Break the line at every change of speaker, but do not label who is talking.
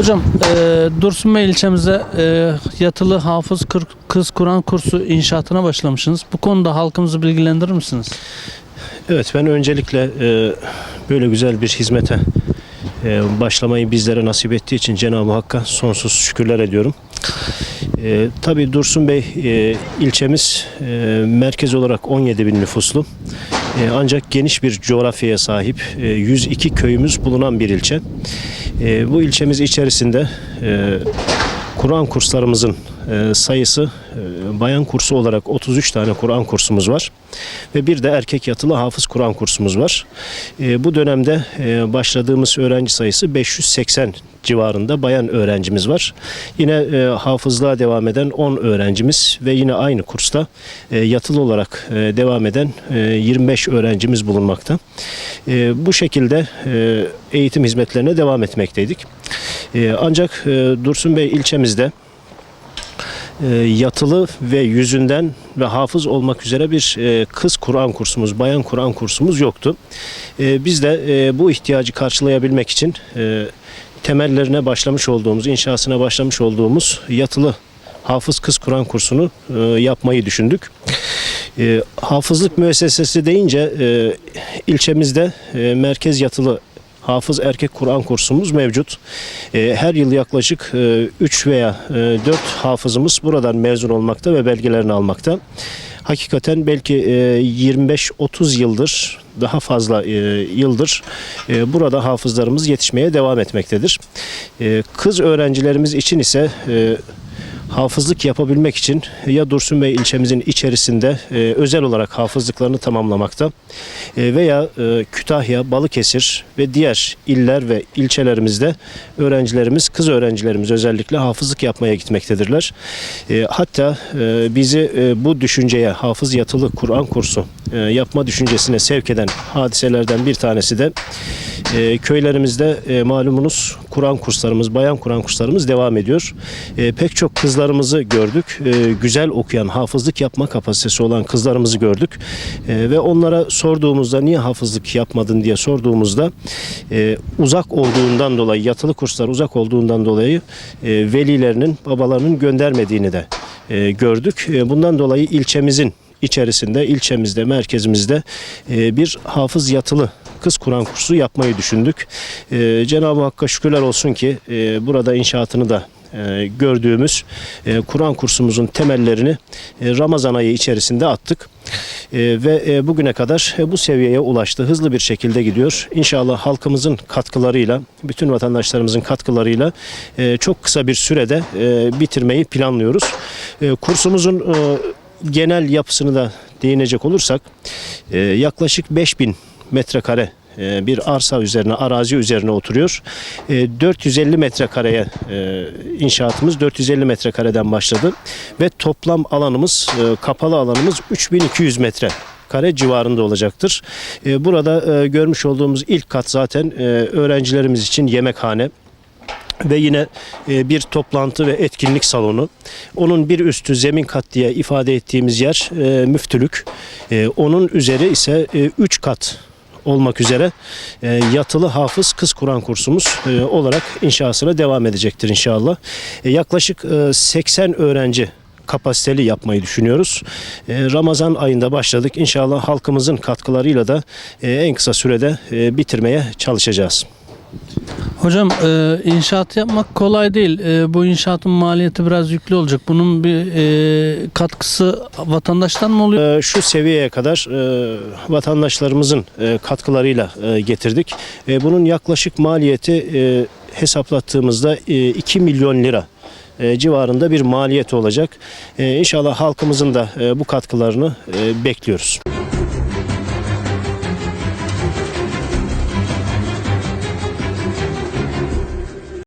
Hocam e, Dursunbey ilçemizde e, yatılı hafız kır- kız Kur'an kursu inşaatına başlamışsınız. Bu konuda halkımızı bilgilendirir misiniz?
Evet ben öncelikle e, böyle güzel bir hizmete e, başlamayı bizlere nasip ettiği için Cenab-ı Hakk'a sonsuz şükürler ediyorum. E, tabii Dursun Bey e, ilçemiz e, merkez olarak 17 bin nüfuslu. E, ancak geniş bir coğrafyaya sahip e, 102 köyümüz bulunan bir ilçe. E, bu ilçemiz içerisinde e, Kur'an kurslarımızın e, sayısı e, bayan kursu olarak 33 tane Kur'an kursumuz var ve bir de erkek yatılı hafız Kur'an kursumuz var. E, bu dönemde başladığımız öğrenci sayısı 580 civarında bayan öğrencimiz var. Yine e, hafızlığa devam eden 10 öğrencimiz ve yine aynı kursta yatılı olarak devam eden e, 25 öğrencimiz bulunmakta. Bu şekilde eğitim hizmetlerine devam etmekteydik. E, ancak e, Dursun Bey ilçemizde e, yatılı ve yüzünden ve hafız olmak üzere bir e, kız Kur'an kursumuz, bayan Kur'an kursumuz yoktu. Biz de bu ihtiyacı karşılayabilmek için temellerine başlamış olduğumuz, inşasına başlamış olduğumuz yatılı hafız kız Kur'an kursunu yapmayı düşündük. Hafızlık müessesesi deyince ilçemizde merkez yatılı hafız erkek Kur'an kursumuz mevcut. E, her yıl yaklaşık 3 veya 4 hafızımız buradan mezun olmakta ve belgelerini almakta. Hakikaten belki e, 25-30 yıldır daha fazla e, yıldır e, burada hafızlarımız yetişmeye devam etmektedir. E, Kız öğrencilerimiz için ise e, hafızlık yapabilmek için ya Dursun Bey ilçemizin içerisinde e, özel olarak hafızlıklarını tamamlamakta e, veya e, Kütahya, Balıkesir ve diğer iller ve ilçelerimizde öğrencilerimiz, kız öğrencilerimiz özellikle hafızlık yapmaya gitmektedirler. E, hatta e, bizi e, bu düşünceye hafız yatılı Kur'an kursu e, yapma düşüncesine sevk eden hadiselerden bir tanesi de e, köylerimizde e, malumunuz Kur'an kurslarımız, bayan Kur'an kurslarımız devam ediyor. E, pek çok kızlarımızı gördük. E, güzel okuyan, hafızlık yapma kapasitesi olan kızlarımızı gördük. E, ve onlara sorduğumuzda niye hafızlık yapmadın diye sorduğumuzda e, uzak olduğundan dolayı, yatılı kurslar uzak olduğundan dolayı e, velilerinin, babalarının göndermediğini de e, gördük. E, bundan dolayı ilçemizin içerisinde, ilçemizde, merkezimizde e, bir hafız yatılı kız Kur'an kursu yapmayı düşündük. E, Cenab-ı Hakk'a şükürler olsun ki e, burada inşaatını da gördüğümüz Kur'an kursumuzun temellerini Ramazan ayı içerisinde attık. Ve bugüne kadar bu seviyeye ulaştı. Hızlı bir şekilde gidiyor. İnşallah halkımızın katkılarıyla, bütün vatandaşlarımızın katkılarıyla çok kısa bir sürede bitirmeyi planlıyoruz. Kursumuzun genel yapısını da değinecek olursak e, yaklaşık 5000 metrekare e, bir arsa üzerine, arazi üzerine oturuyor. E, 450 metrekareye e, inşaatımız 450 metrekareden başladı ve toplam alanımız, e, kapalı alanımız 3200 metre kare civarında olacaktır. E, Burada e, görmüş olduğumuz ilk kat zaten e, öğrencilerimiz için yemekhane, ve yine e, bir toplantı ve etkinlik salonu. Onun bir üstü zemin kat diye ifade ettiğimiz yer e, müftülük. E, Onun üzeri ise 3 kat olmak üzere yatılı hafız kız Kur'an kursumuz olarak inşasına devam edecektir inşallah. Yaklaşık e, 80 öğrenci kapasiteli yapmayı düşünüyoruz. Ramazan ayında başladık. İnşallah halkımızın katkılarıyla da en kısa sürede bitirmeye çalışacağız.
Hocam e, inşaat yapmak kolay değil. E, bu inşaatın maliyeti biraz yüklü olacak. Bunun bir e, katkısı vatandaştan mı oluyor?
Ee, Şu seviyeye kadar e, vatandaşlarımızın e, katkılarıyla e, getirdik. E, Bunun yaklaşık maliyeti e, hesaplattığımızda e, 2 milyon lira e, civarında bir maliyet olacak. E, İnşallah halkımızın da e, bu katkılarını e, bekliyoruz.